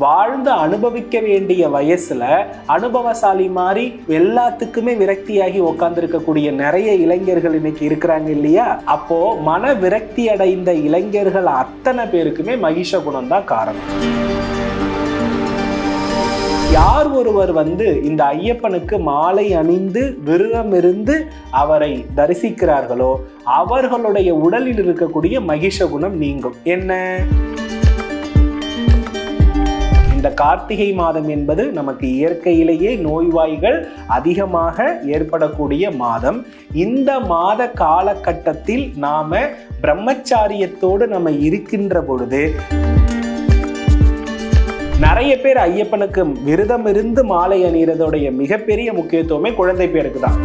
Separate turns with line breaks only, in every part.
வாழ்ந்து அனுபவிக்க வேண்டிய வயசுல அனுபவசாலி மாதிரி எல்லாத்துக்குமே விரக்தியாகி உட்கார்ந்துருக்கக்கூடிய நிறைய இளைஞர்கள் இன்னைக்கு இருக்கிறாங்க இல்லையா? அப்போ மன விரக்தி அடைந்த இளைஞர்கள் அத்தனை பேருக்குமே மகிஷ குணம் தான் காரணம். யார் ஒருவர் வந்து இந்த ஐயப்பனுக்கு மாலை அணிந்து விரதம் இருந்து அவரை தரிசிக்கிறார்களோ அவர்களுடைய உடலில் இருக்கக்கூடிய மகிஷ குணம் நீங்கும். என்ன? இந்த கார்த்திகை மாதம் என்பது நமக்கு இயற்கையிலேயே நோய்வாய்கள் அதிகமாக ஏற்படக்கூடிய மாதம். இந்த மாத காலகட்டத்தில் நாம பிரம்மச்சாரியத்தோடு நம்ம இருக்கின்ற பொழுது நிறைய பேர் ஐயப்பனுக்கு விரதம் இருந்து மாலை அணிகிறதோடைய மிகப்பெரிய முக்கியத்துவமே குழந்தை பேருக்கு தான்.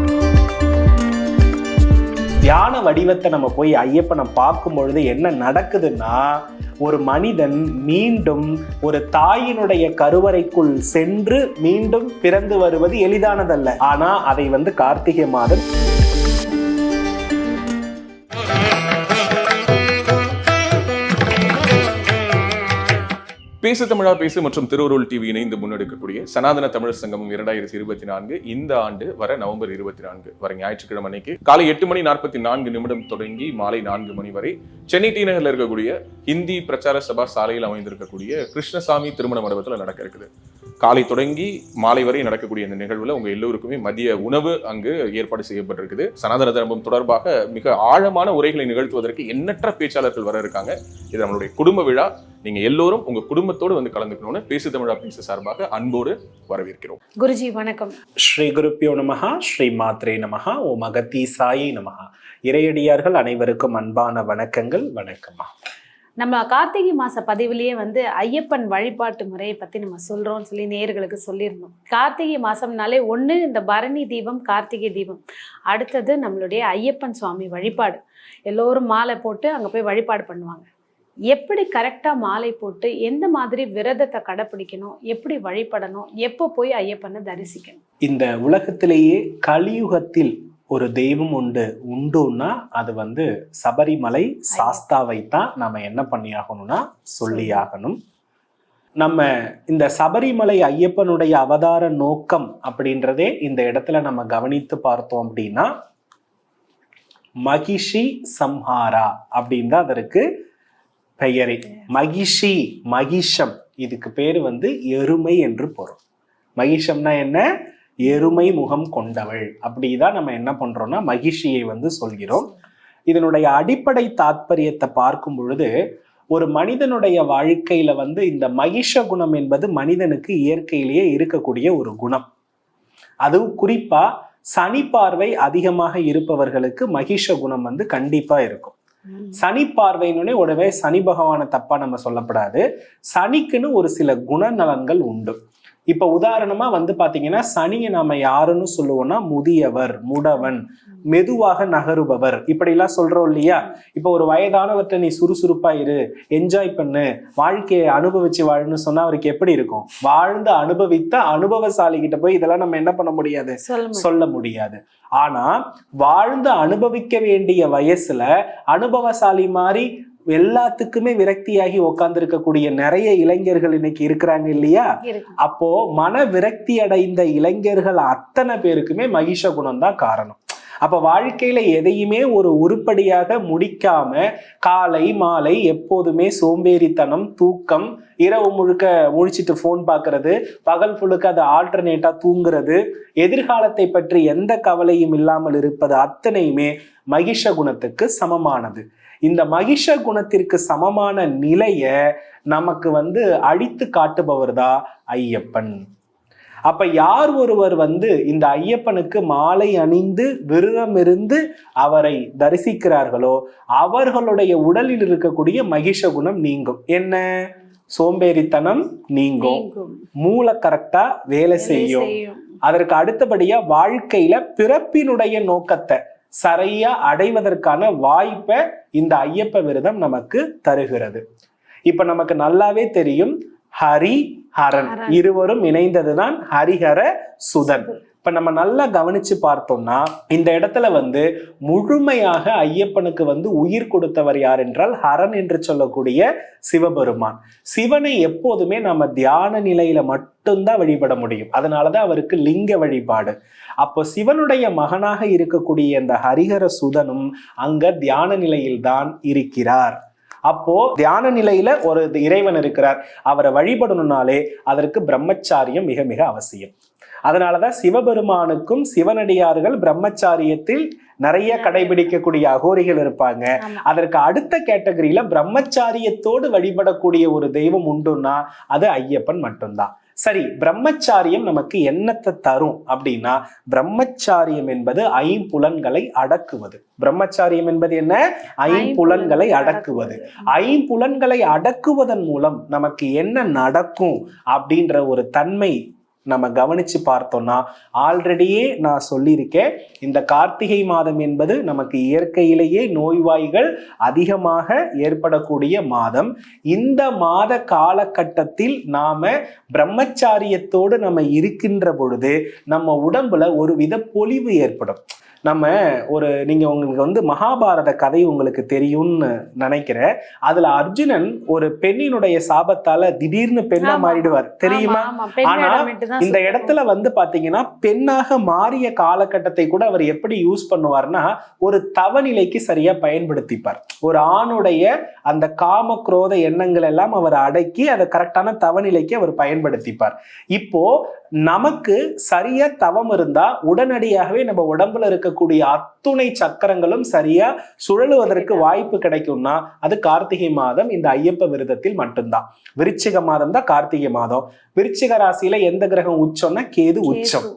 தியான வடிவத்தை நம்ம போய் ஐயப்பனை பார்க்கும் பொழுது என்ன நடக்குதுன்னா ஒரு மனிதன் மீண்டும் ஒரு தாயினுடைய கருவறைக்குள் சென்று மீண்டும் பிறந்து வருவது எளிதானதல்ல. ஆனா அதை வந்து கார்த்திகை மாதம்
பேசு தமிழா பேசு மற்றும் திருவருள் டிவி இணைந்து முன்னெடுக்கக்கூடிய சனாதன தமிழ் சங்கமம் இரண்டாயிரத்தி இருபத்தி நான்கு இந்த ஆண்டு வர நவம்பர் இருபத்தி நான்கு வர ஞாயிற்றுக்கிழமை அன்னைக்கு காலை எட்டு மணி நாற்பத்தி நான்கு நிமிடம் தொடங்கி மாலை நான்கு மணி வரை சென்னை டி நகரில் இருக்கக்கூடிய ஹிந்தி பிரச்சார சபா சாலையில் அமைந்திருக்கக்கூடிய கிருஷ்ணசாமி திருமண மண்டபத்தில் நடக்க இருக்குது. காலை தொடங்கி மாலை வரை நடக்கக்கூடிய இந்த நிகழ்வுல உங்க எல்லோருக்குமே மதிய உணவு அங்கு ஏற்பாடு செய்யப்பட்டிருக்குது. சனாதன தர்மம் தொடர்பாக மிக ஆழமான உரைகளை நிகழ்த்துவதற்கு எண்ணற்ற பேச்சாளர்கள் வர இருக்காங்க. இது நம்மளுடைய குடும்ப விழா. நீங்க எல்லோரும் உங்க குடும்பத்தோடு வந்து கலந்துக்கணும்னு பேசு தமிழா பேசு சார்பாக அன்போடு வரவேற்கிறோம்.
குருஜி வணக்கம்.
ஸ்ரீ குருப்பியோ நமஹா ஸ்ரீ மாத்ரே நமஹா ஓ மகத்தி சாயி நமஹா. இறையடியார்கள் அனைவருக்கும் அன்பான வணக்கங்கள் வணக்கம்மா.
நம்ம கார்த்திகை மாச பதிவிலேயே வந்து ஐயப்பன் வழிபாட்டு முறையை பத்தி நம்ம சொல்றோம்னு சொல்லி நேயர்களுக்கு சொல்லியிருந்தோம். கார்த்திகை மாசம்னாலே ஒண்ணு இந்த பரணி தீபம் கார்த்திகை தீபம். அடுத்தது நம்மளுடைய ஐயப்பன் சுவாமி வழிபாடு. எல்லோரும் மாலை போட்டு அங்க போய் வழிபாடு பண்ணுவாங்க. எப்படி கரெக்டாக மாலை போட்டு எந்த மாதிரி விரதத்தை கடைப்பிடிக்கணும் எப்படி வழிபடணும் எப்போ போய் ஐயப்பனை தரிசிக்கணும்?
இந்த உலகத்திலேயே கலியுகத்தில் ஒரு தெய்வம் உண்டு உண்டுன்னா அது வந்து சபரிமலை சாஸ்தாவை தான் நம்ம என்ன பண்ணியாகணும்னா சொல்லியாகணும். நம்ம இந்த சபரிமலை ஐயப்பனுடைய அவதார நோக்கம் அப்படின்றதே இந்த இடத்துல நம்ம கவனித்து பார்த்தோம் அப்படின்னா மகிஷி சம்ஹாரா அப்படின்னு தான் அதற்கு பெயரே. மகிஷி மகிஷம். இதுக்கு பேர் வந்து எருமை என்று பொருள். மகிஷம்னா என்ன? எருமை முகம் கொண்டவள். அப்படிதான் நம்ம என்ன பண்றோம்னா மகிஷியை வந்து சொல்கிறோம். இதனுடைய அடிப்படை தாத்பரியத்தை பார்க்கும் பொழுது ஒரு மனிதனுடைய வாழ்க்கையில வந்து இந்த மகிஷ குணம் என்பது மனிதனுக்கு இயற்கையிலேயே இருக்கக்கூடிய ஒரு குணம். அதுவும் குறிப்பா சனி பார்வை அதிகமாக இருப்பவர்களுக்கு மகிஷ குணம் வந்து கண்டிப்பா இருக்கும். சனி பார்வையினுடைய உடவே சனி பகவானை தப்பா நம்ம சொல்லப்படாது. சனிக்குன்னு ஒரு சில குணநலன்கள் உண்டு. இப்ப உதாரணமா வந்து பாத்தீங்கன்னா சனியை நாம யாருன்னு சொல்லுவோம்னா முதியவர் முடவன் மெதுவாக நகருபவர். இப்படிலாம் சொல்றோம் இல்லையா? இப்ப ஒரு வயதானவர்கிட்ட நீ சுறுசுறுப்பா இரு என்ஜாய் பண்ணு வாழ்க்கையை அனுபவிச்சு வாழுன்னு சொன்னா அவருக்கு எப்படி இருக்கும்? வாழ்ந்து அனுபவித்த அனுபவசாலி கிட்ட போய் இதெல்லாம் நம்ம என்ன பண்ண முடியாது?
சொல்ல
முடியாது. ஆனா வாழ்ந்து அனுபவிக்க வேண்டிய வயசுல அனுபவசாலி மாதிரி எல்லாத்துக்குமே விரக்தியாகி உட்கார்ந்துருக்கக்கூடிய நிறைய இளைஞர்கள் இன்னைக்கு இருக்கிறாங்க இல்லையா. அப்போ மன விரக்தி அடைந்த இளைஞர்கள் அத்தனை பேருக்குமே மகிஷ குணம் தான் காரணம் அப்போ வாழ்க்கையில் எதையுமே ஒரு உருப்படியாக முடிக்காம காலை மாலை எப்போதுமே சோம்பேறித்தனம் தூக்கம் இரவு முழுக்க முழிச்சிட்டு ஃபோன் பார்க்கறது பகல் ஃபுல்லுக்கு அதை ஆல்டர்னேட்டாக தூங்குறது எதிர்காலத்தை பற்றி எந்த கவலையும் இல்லாமல் இருப்பது அத்தனையுமே மகிஷ குணத்துக்கு சமமானது. இந்த மகிஷ குணத்திற்கு சமமான நிலைய நமக்கு வந்து அழித்து காட்டுபவர் தான் ஐயப்பன். அப்ப யார் ஒருவர் வந்து இந்த ஐயப்பனுக்கு மாலை அணிந்து விரதம் இருந்து அவரை தரிசிக்கிறார்களோ அவர்களுடைய உடலில் இருக்கக்கூடிய மகிஷ குணம் நீங்கும். என்ன? சோம்பேறித்தனம் நீங்கும். மூளை கரெக்டா வேலை செய்யும். அதற்கு அடுத்தபடியா வாழ்க்கையில பிறப்பினுடைய நோக்கத்தை சரியா அடைவதற்கான வாய்ப்பை இந்த ஐயப்ப விரதம் நமக்கு தருகிறது. இப்ப நமக்கு நல்லாவே தெரியும் ஹரி ஹரன். இருவரும் இணைந்ததுதான் ஹரிஹர சுதன். இப்ப நம்ம நல்லா கவனிச்சு பார்த்தோம்னா இந்த இடத்துல வந்து முழுமையாக ஐயப்பனுக்கு வந்து உயிர் கொடுத்தவர் யார் என்றால் ஹரன் என்று சொல்லக்கூடிய சிவபெருமான். சிவனை எப்போதுமே நம்ம தியான நிலையில மட்டும்தான் வழிபட முடியும். அதனாலதான் அவருக்கு லிங்க வழிபாடு. அப்போ சிவனுடைய மகனாக இருக்கக்கூடிய இந்த ஹரிஹர சுதனும் அங்க தியான நிலையில் தான் இருக்கிறார். அப்போ தியான நிலையில ஒரு இறைவன் இருக்கிறார். அவரை வழிபடணும்னாலே அதற்கு பிரம்மச்சாரியம் மிக மிக அவசியம். அதனாலதான் சிவபெருமானுக்கும் சிவனடியார்கள் பிரம்மச்சாரியத்தில் நிறைய கடைபிடிக்கக்கூடிய அகோரிகள் இருப்பாங்க. அதற்கு அடுத்த கேட்டகரியில பிரம்மச்சாரியத்தோடு வழிபடக்கூடிய ஒரு தெய்வம் உண்டுன்னா அது ஐயப்பன் மட்டும்தான். சரி பிரம்மச்சாரியம் நமக்கு என்னத்தை தரும் அப்படின்னா பிரம்மச்சாரியம் என்பது ஐம்புலன்களை அடக்குவது. பிரம்மச்சாரியம் என்பது என்ன? ஐம்புலன்களை அடக்குவது. ஐம்புலன்களை அடக்குவதன் மூலம் நமக்கு என்ன நடக்கும் அப்படின்ற ஒரு தன்மை நம்ம கவனிச்சு பார்த்தோம்னா ஆல்ரெடியே நான் சொல்லியிருக்கேன் இந்த கார்த்திகை மாதம் என்பது நமக்கு இயற்கையிலேயே நோய்வாய்கள் அதிகமாக ஏற்படக்கூடிய மாதம். இந்த மாத காலகட்டத்தில் நாம பிரம்மச்சாரியத்தோடு நம்ம இருக்கின்ற பொழுது நம்ம உடம்புல ஒரு வித பொலிவு ஏற்படும். நம்ம ஒரு நீங்க உங்களுக்கு வந்து மகாபாரத கதை உங்களுக்கு தெரியும்னு நினைக்கிறேன். அதுல அர்ஜுனன் ஒரு பெண்ணினுடைய சாபத்தால திடீர்னு பெண்ணா. மாறிடுவார். தெரியுமா? ஆனா,
தான்
இந்த. இடத்துல வந்து பாத்தீங்கன்னா பெண்ணாக மாறிய காலகட்டத்தை கூட அவர் எப்படி யூஸ் பண்ணுவார்னா ஒரு தவநிலைக்கு சரியா பயன்படுத்திப்பார். ஒரு ஆணுடைய அந்த காம குரோத எண்ணங்கள் எல்லாம் அவர் அடக்கி அதை கரெக்டான தவநிலைக்கு அவர் பயன்படுத்திப்பார். இப்போ நமக்கு சரியா தவம் இருந்தா உடனடியாகவே நம்ம உடம்புல இருக்கக்கூடிய அத்துணை சக்கரங்களும் சரியா சுழலுவதற்கு வாய்ப்பு கிடைக்கும்னா அது கார்த்திகை மாதம் இந்த ஐயப்ப விரதத்தில் மட்டும்தான். விருச்சிக மாதம் தான் கார்த்திகை மாதம். விருச்சிக ராசியில எந்த கிரகம் உச்சம்னா கேது உச்சம்.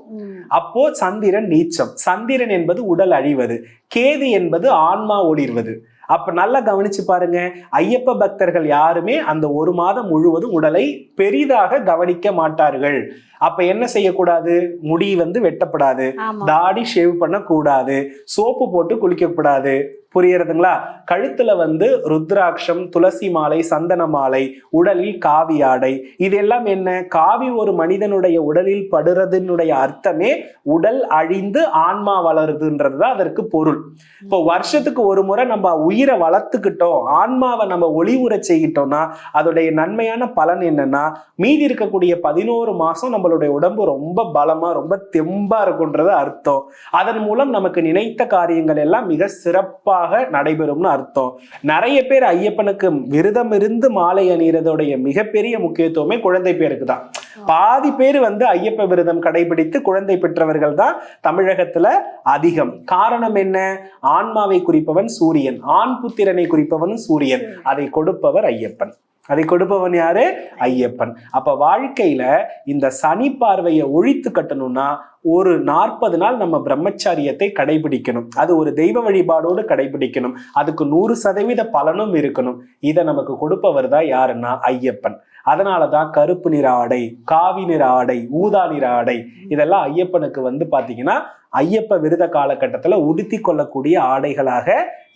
அப்போ சந்திரன் நீச்சம். சந்திரன் என்பது உடல் அழிவது. கேது என்பது ஆன்மா ஒளிர்வது. அப்ப நல்லா கவனிச்சு பாருங்க. ஐயப்ப பக்தர்கள் யாருமே அந்த ஒரு மாதம் முழுவதும் உடலை பெரிதாக கவனிக்க மாட்டார்கள். அப்ப என்ன செய்யக்கூடாது? முடி வந்து வெட்டப்படாது. தாடி ஷேவ் பண்ணக்கூடாது. சோப்பு போட்டு குளிக்கக்கூடாது. புரியறதுங்களா? கழுத்துல வந்து ருத்ராட்சம் துளசி மாலை சந்தன மாலை உடலில் காவி ஆடை. இதெல்லாம் என்ன? காவி ஒரு மனிதனுடைய உடலில் படுறதுனுடைய அர்த்தமே உடல் அழிந்து ஆன்மா வளருதுன்றது தான் அதற்கு பொருள். இப்போ வருஷத்துக்கு ஒரு முறை நம்ம உயிரை வளர்த்துக்கிட்டோம் ஆன்மாவை நம்ம ஒளிவுற செய்கிட்டோம்னா அதோடைய நன்மையான பலன் என்னன்னா மீதி இருக்கக்கூடிய பதினோரு மாசம் நம்மளுடைய உடம்பு ரொம்ப பலமா ரொம்ப தெம்பா இருக்குன்றது அர்த்தம். அதன் மூலம் நமக்கு நினைத்த காரியங்கள் எல்லாம் மிக சிறப்பாக நடைபெறும்னு அர்த்தம். நிறைய பேர் ஐயப்பனுக்கு விரதம் இருந்து மாலை அணியறதோடைய மிகப்பெரிய முக்கியத்துவமே குழந்தை பேருக்கு தான். பாதி பேர் வந்து ஐயப்ப விரதம் கடைபிடித்து குழந்தை பெற்றவர்கள் தான் தமிழகத்துல அதிகம். காரணம் என்ன? ஆன்மாவை குறிப்பவன் சூரியன் ஆண் புத்திரனை குறிப்பவன் சூரியன். அதை கொடுப்பவர் ஐயப்பன். அதை கொடுப்பவன் யாரு? ஐயப்பன். அப்ப வாழ்க்கையில இந்த சனி பார்வையை ஒழித்து கட்டணும்னா ஒரு நாற்பது நாள் நம்ம பிரம்மச்சாரியத்தை கடைபிடிக்கணும். அது ஒரு தெய்வ வழிபாடோடு கடைபிடிக்கணும். அதுக்கு நூறு சதவீத பலனும் இருக்கணும். இதை நமக்கு கொடுப்பவர் தான் யாருன்னா ஐயப்பன். அதனாலதான் கருப்பு நிற ஆடை காவி நிற ஆடை ஊதா நிற ஆடை இதெல்லாம் ஐயப்பனுக்கு வந்து பார்த்தீங்கன்னா ஐயப்ப விருத காலகட்டத்தில் உடுத்தி கொள்ளக்கூடிய ஆடைகளாக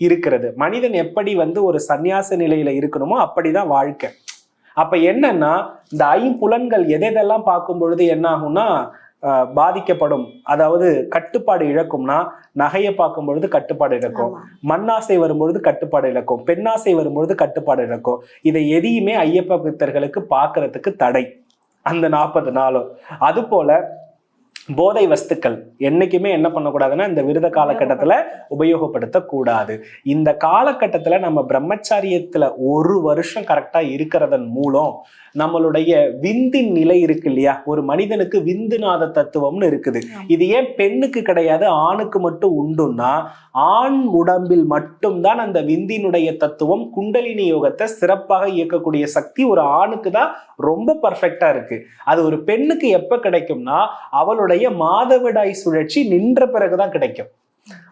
இருக்கிறது. மனிதன் எப்படி வந்து ஒரு சந்நியாச நிலையில இருக்கணுமோ அப்படிதான் வாழ்க்கை. அப்ப என்னன்னா இந்த ஐம்புலன்கள் எதெதெல்லாம் பார்க்கும் பொழுது என்ன ஆகும்னா பாதிக்கப்படும். அதாவது கட்டுப்பாடு இழக்கும்னா நகையை பார்க்கும் பொழுது கட்டுப்பாடு இழக்கும். மண்ணாசை வரும்பொழுது கட்டுப்பாடு இழக்கும். பெண்ணாசை வரும்பொழுது கட்டுப்பாடு இழக்கும். இதை எதையுமே ஐயப்ப பக்தர்களுக்கு பார்க்கறதுக்கு தடை. அந்த நாற்பது நாளும். அது போல போதை வஸ்துக்கள் என்னைக்குமே என்ன பண்ணக்கூடாதுன்னா இந்த விரத காலகட்டத்துல உபயோகப்படுத்த கூடாது இந்த காலகட்டத்துல நம்ம பிரம்மச்சாரியத்துல ஒரு வருஷம் கரெக்டா இருக்கிறதன் மூலம் நம்மளுடைய விந்தின் நிலை இருக்கு இல்லையா? ஒரு மனிதனுக்கு விந்துநாத தத்துவம்னு இருக்குது. இது ஏன் பெண்ணுக்கு கிடையாது ஆணுக்கு மட்டும் உண்டுன்னா ஆண் உடம்பில் மட்டும்தான் அந்த விந்தினுடைய தத்துவம் குண்டலினி யோகத்தை சிறப்பாக இயக்கக்கூடிய சக்தி ஒரு ஆணுக்கு தான் ரொம்ப பர்ஃபெக்டா இருக்கு. அது ஒரு பெண்ணுக்கு எப்ப கிடைக்கும்னா அவளுடைய மாதவிடாய் சுழற்சி நின்ற பிறகுதான் கிடைக்கும்.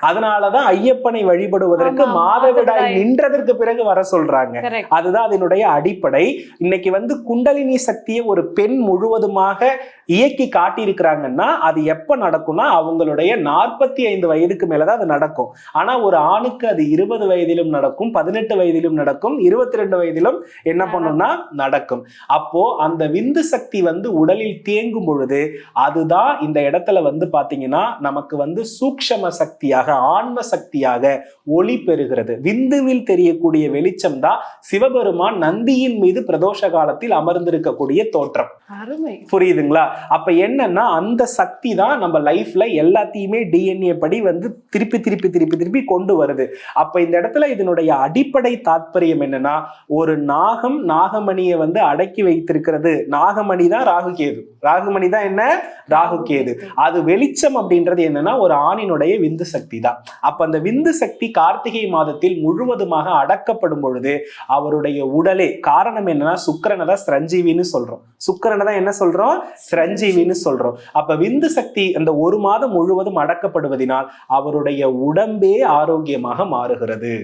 அதனாலதான் ஐயப்பனை வழிபடுவதற்கு மாதவிடாய். நின்றதற்கு பிறகு வர சொல்றாங்க. அதுதான் அதனுடைய அடிப்படை. இன்னைக்கு வந்து குண்டலினி சக்தியை ஒரு பெண் முழுவதுமாக இயக்கி காட்டியிருக்கிறாங்கன்னா அது எப்ப நடக்கும்னா அவங்களுடைய நாற்பத்தி ஐந்து வயதுக்கு மேலதான் அது நடக்கும். ஆனா ஒரு ஆணுக்கு அது இருபது வயதிலும் நடக்கும் பதினெட்டு வயதிலும் நடக்கும் இருபத்தி ரெண்டு வயதிலும் என்ன பண்ணும்னா நடக்கும். அப்போ அந்த விந்து சக்தி வந்து உடலில் தேங்கும் பொழுது அதுதான் இந்த இடத்துல வந்து பாத்தீங்கன்னா நமக்கு வந்து சூக்ஷம சக்தியாக ஆன்ம சக்தியாக ஒளி பெறுகிறது. விந்துவில் தெரியக்கூடிய வெளிச்சம் தான் சிவபெருமான் நந்தியின் மீது பிரதோஷ காலத்தில் அமர்ந்திருக்கக்கூடிய தோற்றம்.
அருமை.
புரியுதுங்களா? அப்ப என்னன்னா அந்த சக்தி தான் நம்ம லைஃப்ல எல்லாத்தையுமே டிஎன்ஏ படி வந்து திருப்பி திருப்பி திருப்பி திருப்பி கொண்டு வருது. அப்ப இந்த இடத்துல இதனுடைய அடிப்படை தாத்பரியம் என்னன்னா ஒரு நாகம் நாகமணியை வந்து அடக்கி வைத்திருக்கிறது. நாகமணி தான் ராகுகேது ராகுமணி தான் என்ன? ராகுகேது அது வெளிச்சம் அப்படின்றது என்னன்னா ஒரு ஆணினுடைய விந்து சக்தி. தான். அப்ப அந்த விந்து சக்தி கார்த்திகை மாதத்தில் முழுவதுமாக அடக்கப்படும் பொழுது அவருடைய உடலே காரணம் என்னன்னா சுக்கரனை தான் சிரஞ்சீவின்னு சொல்றோம். சுக்கரனை தான் என்ன சொல்றோம்? சிரஞ்சீவின்னு சொல்றோம். அப்ப விந்து சக்தி அந்த ஒரு மாதம் முழுவதும் அடக்கப்படுவதினால் அவருடைய உடம்பே ஆரோக்கியமாக மாறுகிறது.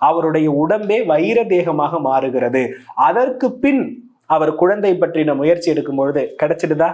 அவருடைய உடம்பே வைர தேகமாக மாறுகிறது. அதற்கு பின் அவர் குழந்தை பற்றின முயற்சி எடுக்கும் பொழுது கிடைச்சிடுதா?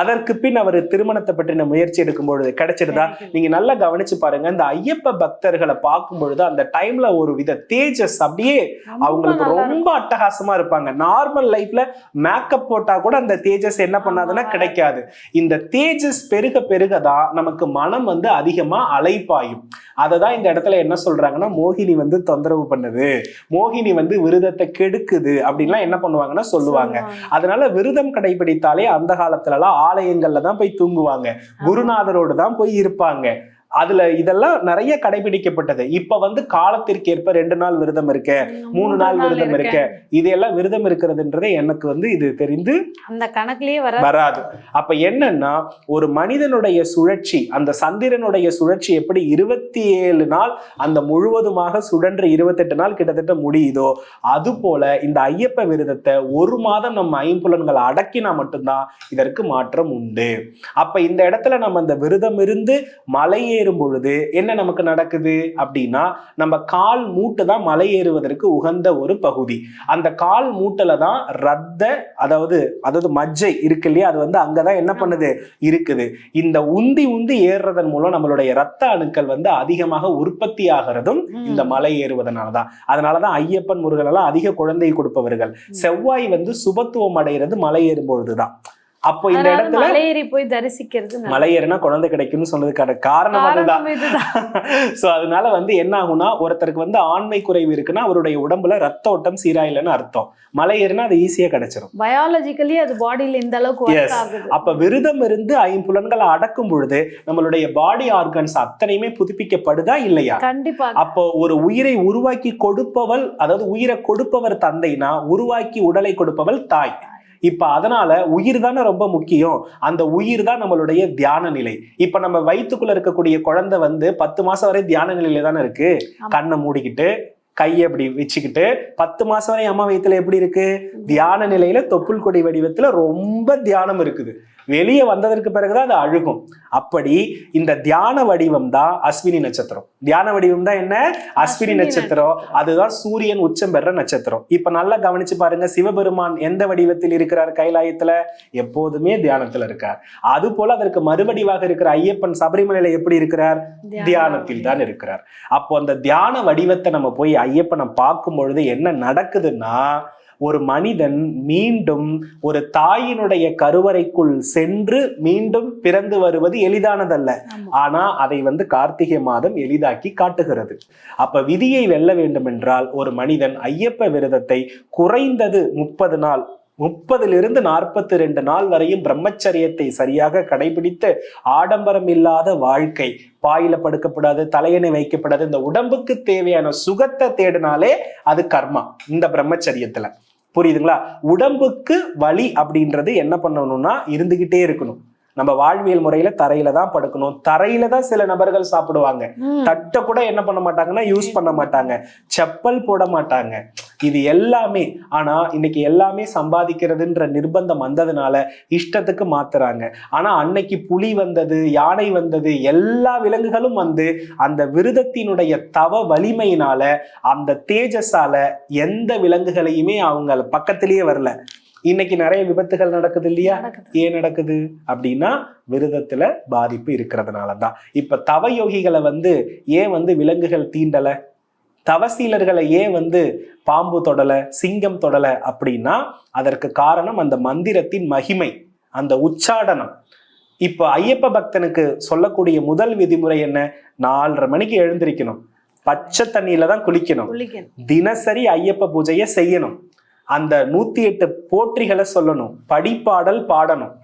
அதற்கு பின் அவர் திருமணத்தை பற்றின முயற்சி எடுக்கும் பொழுது கிடைச்சிடுதா நீங்க நல்லா கவனிச்சு பாருங்க இந்த ஐயப்ப பக்தர்களை பார்க்கும் பொழுது அந்த டைம்ல ஒரு வித தேஜஸ் அப்படியே அவங்களுக்கு ரொம்ப அட்டகாசமா இருப்பாங்க. நார்மல் லைஃப்ல மேக்கப் போட்டா கூட அந்த தேஜஸ் என்ன பண்ணாதுன்னா. கிடைக்காது. இந்த தேஜஸ் பெருக பெருகதான் நமக்கு மனம் வந்து அதிகமா அலைப்பாயும் அதை தான் இந்த இடத்துல என்ன சொல்றாங்கன்னா மோகினி வந்து தொந்தரவு பண்ணுது. மோகினி வந்து விரதத்தை கெடுக்குது அப்படின்லாம் என்ன பண்ணுவாங்கன்னா சொல்லுவாங்க. அதனால விரதம் கடைபிடித்தாலே அந்த காலத்துல எல்லாம் ஆலயங்கள்ல தான் போய் தூங்குவாங்க. குருநாதரோடு தான் போய் இருப்பாங்க. அதுல இதெல்லாம் நிறைய கடைபிடிக்கப்பட்டது. இப்ப வந்து காலத்திற்கு ஏற்ப ரெண்டு நாள் விரதம் இருக்க மூணு நாள் விரதம் இருக்க. இதெல்லாம் விரதம் இருக்கிறதுன்றதே எனக்கு வந்து இது தெரிந்து
அந்த கணக்குலயே வர
வராது. அப்ப என்னன்னா ஒரு மனிதனுடைய சுழற்சி அந்த சந்திரனுடைய சுழற்சி எப்படி இருபத்தி ஏழு நாள் அந்த முழுவதுமாக சுழன்று இருபத்தெட்டு நாள் கிட்டத்தட்ட முடியுதோ அது போல இந்த ஐயப்ப விரதத்தை ஒரு மாதம் நம்ம ஐம்புலன்களை அடக்கினா மட்டும்தான் இதற்கு மாற்றம் உண்டு. அப்ப இந்த இடத்துல நம்ம அந்த விரதம் இருந்து மலை ஏறும் பொழுது என்ன நமக்கு நடக்குது அப்படின்னா நம்ம கால் மூட்டு தான் மலை ஏறுவதற்கு உகந்த ஒரு பகுதி. அந்த கால் மூட்டுல தான் ரத்த அதாவது அதாவது மஜ்ஜை இருக்கு இல்லையா? அது வந்து அங்கதான் என்ன பண்ணுது? இருக்குது. இந்த உந்தி உந்தி ஏறுறதன் மூலம் நம்மளுடைய ரத்த அணுக்கள் வந்து அதிகமாக உற்பத்தி ஆகிறதும் இந்த மலை ஏறுவதனாலதான். அதனாலதான் ஐயப்பன் முருகன் எல்லாம் அதிக குழந்தை கொடுப்பவர்கள். செவ்வாய் வந்து சுபத்துவம் அடைகிறது மலை ஏறும் பொழுதுதான். அப்போ இந்த இடத்துல
மலையேறி போய் தரிசிக்கிறது நல்லது.
மலை ஏறினா குழந்தை கிடைக்கும்னு சொன்னதுக்கான காரணம் அதுதான். சோ அதனால வந்து என்ன ஆகும்னா ஒருத்தருக்கு வந்து ஆண்மை குறைவு இருக்குன்னா அவருடைய உடம்புல ரத்த ஓட்டம் சீரா இல்லைன்னு அர்த்தம். மலை ஏறினா அது ஈஸியா கிடைச்சிரும்.
பயாலஜிக்கலி அது பாடியில இந்த அளவுக்கு
அப்ப விரதம் இருந்து ஐம்புலன்களை அடக்கும் பொழுது நம்மளுடைய பாடி ஆர்கன்ஸ் அத்தனையுமே புதுப்பிக்கப்படுதா இல்லையா?
கண்டிப்பா.
அப்போ ஒரு உயிரை உருவாக்கி கொடுப்பவள் அதாவது உயிரை கொடுப்பவர் தந்தைனா உருவாக்கி உடலை கொடுப்பவள் தாய். இப்ப அதனால உயிர் தானே ரொம்ப முக்கியம். அந்த உயிர் தான் நம்மளுடைய தியான நிலை. இப்ப நம்ம வயித்துக்குள்ள இருக்கக்கூடிய குழந்தை வந்து பத்து மாசம் வரை தியான நிலையில தானே இருக்கு. கண்ணை மூடிக்கிட்டு கையை அப்படி வச்சுக்கிட்டு பத்து மாசம் வரை அம்மா வயித்துல எப்படி இருக்கு? தியான நிலையில தொப்புள் கொடி வடிவத்துல ரொம்ப தியானம் இருக்குது. வெளியே வந்ததற்கு பிறகுதான் அது அழுகும். அப்படி இந்த தியான வடிவம் தான் அஸ்வினி நட்சத்திரம். தியான வடிவம் தான் என்ன? அஸ்வினி நட்சத்திரம். அதுதான் சூரியன் உச்சம் பெற நட்சத்திரம். இப்ப நல்லா கவனிச்சு பாருங்க சிவபெருமான் எந்த வடிவத்தில் இருக்கிறார் கைலாயத்துல? எப்போதுமே தியானத்துல இருக்கார். அது போல அதற்கு மறுவடிவாக இருக்கிற ஐயப்பன் சபரிமலையில எப்படி இருக்கிறார்? தியானத்தில் தான் இருக்கிறார். அப்போ அந்த தியான வடிவத்தை நம்ம போய் ஐயப்பனை பார்க்கும் பொழுது என்ன நடக்குதுன்னா ஒரு மனிதன் மீண்டும் ஒரு தாயினுடைய கருவறைக்குள் சென்று மீண்டும் பிறந்து வருவது எளிதானதல்ல. ஆனா அதை வந்து கார்த்திகை மாதம் எளிதாக்கி காட்டுகிறது. அப்ப விதியை வெல்ல வேண்டும் என்றால் ஒரு மனிதன் ஐயப்ப விரதத்தை குறைந்தது முப்பது நாள் முப்பதிலிருந்து நாற்பத்தி ரெண்டு நாள் வரையும் பிரம்மச்சரியத்தை சரியாக கடைபிடித்து ஆடம்பரம் இல்லாத வாழ்க்கை பாயில படுக்கப்படாது தலையணை வைக்கப்படாது இந்த உடம்புக்கு தேவையான சுகத்தை தேடினாலே அது கர்மா இந்த பிரம்மச்சரியத்துல. புரியுதுங்களா? உடம்புக்கு வலி அப்படின்றது என்ன பண்ணணும்னா இருந்துகிட்டே இருக்கணும். நம்ம வாழ்வியல் முறையில தரையில தான் படுக்கணும். தரையில தான் சில நபர்கள் சாப்பிடுவாங்க. தட்டை கூட என்ன பண்ண மாட்டாங்கன்னா யூஸ் பண்ண மாட்டாங்க. செப்பல் போட மாட்டாங்க. இது எல்லாமே ஆனா இன்னைக்கு எல்லாமே சம்பாதிக்கிறதுன்ற நிர்பந்தம் வந்ததுனால இஷ்டத்துக்கு மாத்துறாங்க. ஆனா அன்னைக்கு புலி வந்தது யானை வந்தது எல்லா விலங்குகளும் வந்து அந்த விருதத்தினுடைய தவ வலிமையினால அந்த தேஜஸால எந்த விலங்குகளையுமே அவங்க பக்கத்திலேயே வரல. இன்னைக்கு நிறைய விபத்துகள் நடக்குது இல்லையா. ஏன் நடக்குது? அப்படின்னா விரதத்துல பாதிப்பு இருக்கிறதுனால தான் இப்ப தவ யோகிகளை வந்து ஏன் வந்து விலங்குகள் தீண்டல? தவசீலர்களை ஏன் வந்து பாம்பு தொடல சிங்கம் தொடல அப்படின்னா அதற்கு காரணம் அந்த மந்திரத்தின் மகிமை அந்த உச்சாடனம். இப்போ ஐயப்ப பக்தனுக்கு சொல்லக்கூடிய முதல் விதிமுறை என்ன? நாலரை மணிக்கு எழுந்திருக்கணும். பச்சை தண்ணியில தான் குளிக்கணும். தினசரி ஐயப்ப பூஜையை செய்யணும். அந்த நூத்தி எட்டு போற்றிகளை சொல்லணும். படிப்பாடல் பாடணும்.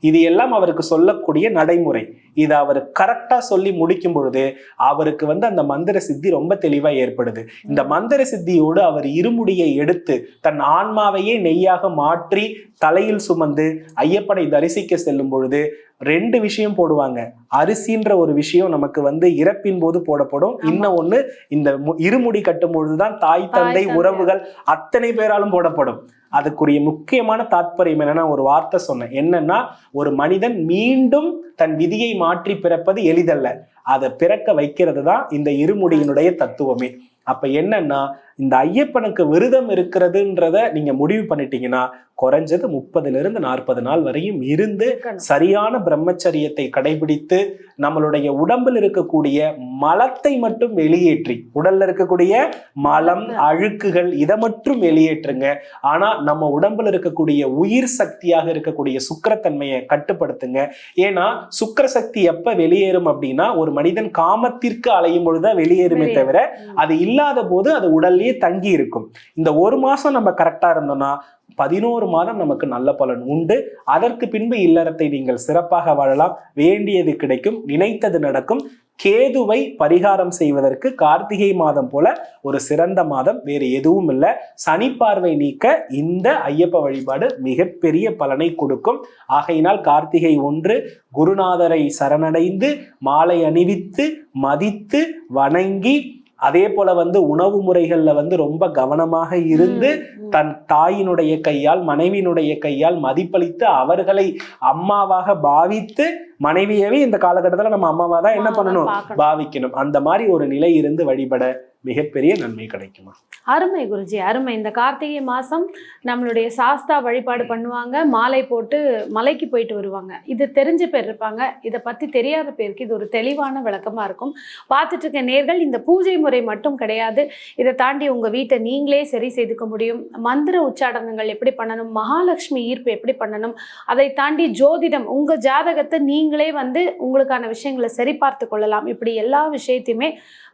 இது எல்லாம் அவருக்கு சொல்லக்கூடிய நடைமுறை. இதை அவர் கரெக்டா சொல்லி முடிக்கும் பொழுது அவருக்கு வந்து அந்த மந்திர சித்தி ரொம்ப தெளிவா ஏற்படுது. இந்த மந்திர சித்தியோடு அவர் இருமுடியை எடுத்து தன் ஆன்மாவையே நெய்யாக மாற்றி தலையில் சுமந்து ஐயப்பனை தரிசிக்க செல்லும் பொழுது ரெண்டு விஷயம் போடுவாங்க. அரிசின்ற ஒரு விஷயம் நமக்கு வந்து இறப்பின் போது போடப்படும். இன்னும் ஒண்ணு இந்த இருமுடி கட்டும் பொழுதுதான் தாய் தந்தை. உறவுகள் அத்தனை பேராலும் போடப்படும். அதுக்குரிய முக்கியமான தாத்பரியம் என்னன்னா ஒரு வார்த்தை சொன்னேன். என்னன்னா ஒரு மனிதன் மீண்டும் தன் விதியை மாற்றி பிறப்பது எளிதல்ல. அதை பிறக்க வைக்கிறது தான் இந்த இருமுடியினுடைய தத்துவமே. அப்ப என்னன்னா இந்த ஐயப்பனுக்கு விரதம் இருக்கிறதுன்றத நீங்க முடிவு பண்ணிட்டீங்கன்னா குறைஞ்சது முப்பதுல இருந்து நாற்பது நாள் வரையும் இருந்து. சரியான பிரம்மச்சரியத்தை கடைபிடித்து நம்மளுடைய உடம்பில் இருக்கக்கூடிய மலத்தை மட்டும் வெளியேற்றி உடல்ல இருக்கக்கூடிய மலம் அழுக்குகள் இதை மட்டும் வெளியேற்றுங்க ஆனா நம்ம உடம்புல இருக்கக்கூடிய உயிர் சக்தியாக இருக்கக்கூடிய சுக்கிரத்தன்மையை கட்டுப்படுத்துங்க ஏன்னா சுக்கிர சக்தி எப்ப வெளியேறும் அப்படின்னா ஒரு மனிதன் காமத்திற்கு அலையும் பொழுதுதான் வெளியேறுமே. தவிர. அது இல்லாத போது அது உடல்லயே தங்கி இருக்கும். இந்த ஒரு மாசம் நம்ம கரெக்டா இருந்தோம்னா பதினோரு மாதம் நமக்கு நல்ல பலன் உண்டு. அதற்கு பின்பு இல்லறத்தை நீங்கள் சிறப்பாக வாழலாம். வேண்டியது கிடைக்கும் நினைத்தது நடக்கும். கேதுவை பரிகாரம் செய்வதற்கு கார்த்திகை மாதம் போல ஒரு சிறந்த மாதம் வேறு எதுவும் இல்லை. சனி பார்வை நீக்க இந்த ஐயப்ப வழிபாடு மிகப்பெரிய பலனை கொடுக்கும். ஆகையினால் கார்த்திகை ஒன்று குருநாதரை சரணடைந்து மாலை அணிவித்து மதித்து வணங்கி அதே போல வந்து உணவு முறைகள்ல வந்து ரொம்ப கவனமாக இருந்து. தன் தாயினுடைய கையால் மனைவியினுடைய கையால் மதிப்பளித்து அவர்களை அம்மாவாக பாவித்து மனைவியவே இந்த காலகட்டத்துல நம்ம அம்மாவா தான் என்ன பண்ணணும். பாவிக்கணும் அந்த மாதிரி ஒரு நிலை இருந்து வழிபட மிகப்பெரிய நன்மை கிடைக்குமா?
அருமை குருஜி அருமை. இந்த கார்த்திகை மாசம் நம்மளுடைய சாஸ்தா வழிபாடு பண்ணுவாங்க மாலை போட்டு மலைக்கு போயிட்டு வருவாங்க. இது தெரிஞ்ச பேர் இருப்பாங்க. இதை பத்தி தெரியாத பேருக்கு இது ஒரு தெளிவான விளக்கமா இருக்கும். பார்த்துட்டு இருக்க நேர்கள் இந்த பூஜை முறை மட்டும் கிடையாது. இதை தாண்டி உங்க வீட்டை நீங்களே சரி செய்துக்க முடியும். மந்திர உச்சாடனங்கள் எப்படி பண்ணணும் மகாலட்சுமி ஈர்ப்பு எப்படி பண்ணணும் அதை தாண்டி ஜோதிடம் உங்க ஜாதகத்தை நீங்களே வந்து உங்களுக்கான விஷயங்களை சரி பார்த்து கொள்ளலாம். இப்படி எல்லா விஷயத்தையுமே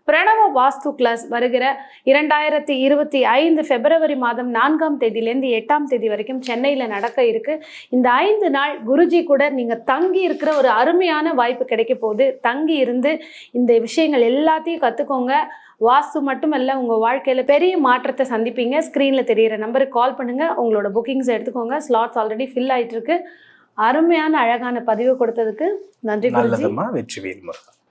பிரணவ வாஸ்து கிளாஸ் வருகிற இரண்டாயிரத்தி இருபத்தி ஐந்து பிப்ரவரி மாதம் நான்காம் தேதியிலேருந்து எட்டாம் தேதி வரைக்கும் சென்னையில் நடக்க இருக்கு. இந்த ஐந்து நாள் குருஜி கூட நீங்கள் தங்கி இருக்கிற ஒரு அருமையான வாய்ப்பு கிடைக்க போகுது. தங்கி இருந்து இந்த விஷயங்கள் எல்லாத்தையும் கற்றுக்கோங்க வாஸ்து மட்டுமல்ல உங்கள் வாழ்க்கையில் பெரிய மாற்றத்தை சந்திப்பீங்க. ஸ்க்ரீனில் தெரியிற நம்பருக்கு கால் பண்ணுங்கள் உங்களோட புக்கிங்ஸ் எடுத்துக்கோங்க. ஸ்லாட்ஸ் ஆல்ரெடி ஃபில் ஆகிட்டு இருக்கு. அருமையான அழகான பதிவு கொடுத்ததுக்கு நன்றி குருஜி.
வெற்றி